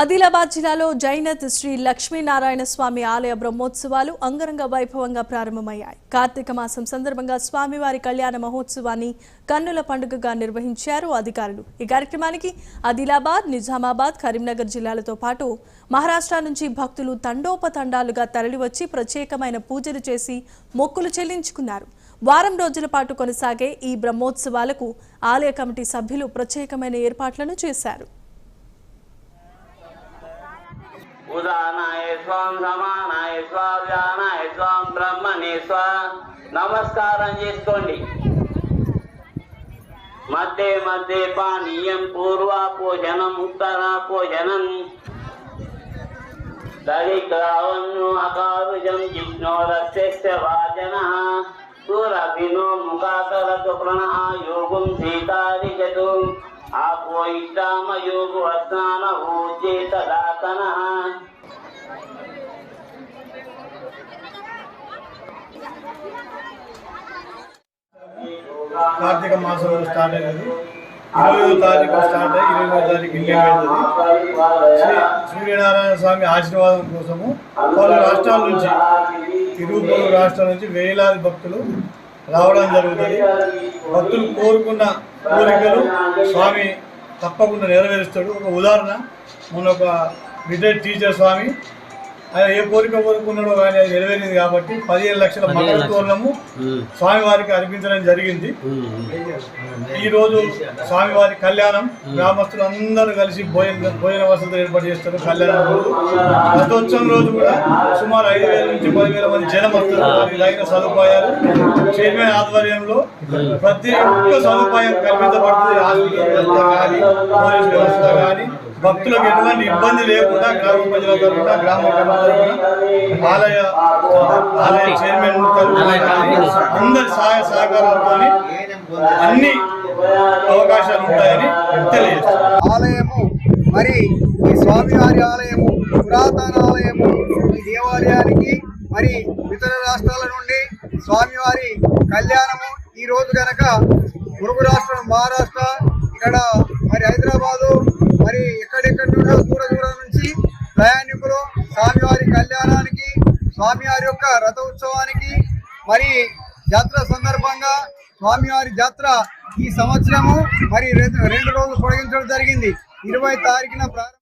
ఆదిలాబాద్ జిల్లాలో జైనత్ శ్రీ లక్ష్మీనారాయణ స్వామి ఆలయ బ్రహ్మోత్సవాలు అంగరంగ వైభవంగా ప్రారంభమయ్యాయి. కార్తీక మాసం సందర్భంగా స్వామివారి కళ్యాణ మహోత్సవాన్ని కన్నుల పండుగగా నిర్వహించారు అధికారులు. ఈ కార్యక్రమానికి ఆదిలాబాద్ నిజామాబాద్ కరీంనగర్ జిల్లాలతో పాటు మహారాష్ట్ర నుంచి భక్తులు తండోపతండాలుగా తరలివచ్చి ప్రత్యేకమైన పూజలు చేసి మొక్కులు చెల్లించుకున్నారు. వారం రోజుల పాటు కొనసాగే ఈ బ్రహ్మోత్సవాలకు ఆలయ కమిటీ సభ్యులు ప్రత్యేకమైన ఏర్పాట్లను చేశారు. ఉదానాయ స్వాం సమానాయ స్వావ్యానాయ స్వాం బ్రహ్మణే స్వ నమస్కారం చేసుకోండి। మధ్య మధ్య పానీయం పూర్వాపోషణం ఉత్తరాపోషణం దరిద్రావన్ను అకారుజం జిష్ణోరస్య వాచన సూరభినో ముఖాకరతు ప్రణః యోగం సీతారిజతు ఆపో ఇష్టామయోగు అస్నాన ఊచేత కార్తీక మాసం స్టార్ట్ అయినది ఇరవై తారీఖు స్టార్ట్ అయ్యి ఇరవై తారీఖు ఎండింగ్ శ్రీ సూర్యనారాయణ స్వామి ఆశీర్వాదం కోసము పలు రాష్ట్రాల నుంచి ఇరుగు పొరుగు రాష్ట్రాల నుంచి వేలాది భక్తులు రావడం జరుగుతుంది. భక్తులు కోరుకున్న కోరికలు స్వామి తప్పకుండా నెరవేరుస్తాడు. ఒక ఉదాహరణ మొన్న ఒక రిటైర్డ్ టీచర్ స్వామి ఆయన ఏ కోరిక కోరుకున్నాడో ఆయన అది నెరవేరింది కాబట్టి పదిహేను లక్షల మకర తోరణము స్వామివారికి అర్పించడం జరిగింది. ఈ రోజు స్వామివారి కళ్యాణం గ్రామస్తులు అందరూ కలిసి భోజన భోజన వసతులు ఏర్పాటు చేస్తారు కళ్యాణం రోజు. రథోత్సవం రోజు కూడా సుమారు ఐదు వేల నుంచి పదివేల మంది జనం వస్తారు వారికి తగిన సదుపాయాలు చైర్మన్ ఆధ్వర్యంలో ప్రతి ఒక్క సదుపాయం కల్పించబడుతుంది. హాస్పిటల్ వ్యవస్థ కానీ పోలీస్ వ్యవస్థ కానీ భక్తులకు ఎటువంటి ఇబ్బంది లేకుండా గ్రామ ప్రజల తరఫున గ్రామ ఆలయ ఆలయ చైర్మన్ అందరి సహాయ సహకారాలతో అన్ని అవకాశాలు ఉంటాయని తెలియజేస్తారు ఆలయము మరి ఈ స్వామివారి ఆలయము పురాతన ఆలయము ఈ దేవాలయానికి మరి ఇతర రాష్ట్రాల నుండి స్వామివారి కళ్యాణము ఈ రోజు గనక పొరుగు రాష్ట్రం మహారాష్ట్ర ఇక్కడ మరి హైదరాబాదు స్వామివారి యొక్క రథ ఉత్సవానికి మరి జాతర సందర్భంగా స్వామివారి జాతర ఈ సంవత్సరము మరి రెండు రెండు రోజులు పొడిగించడం జరిగింది. ఇరవై తారీఖున ప్రారంభ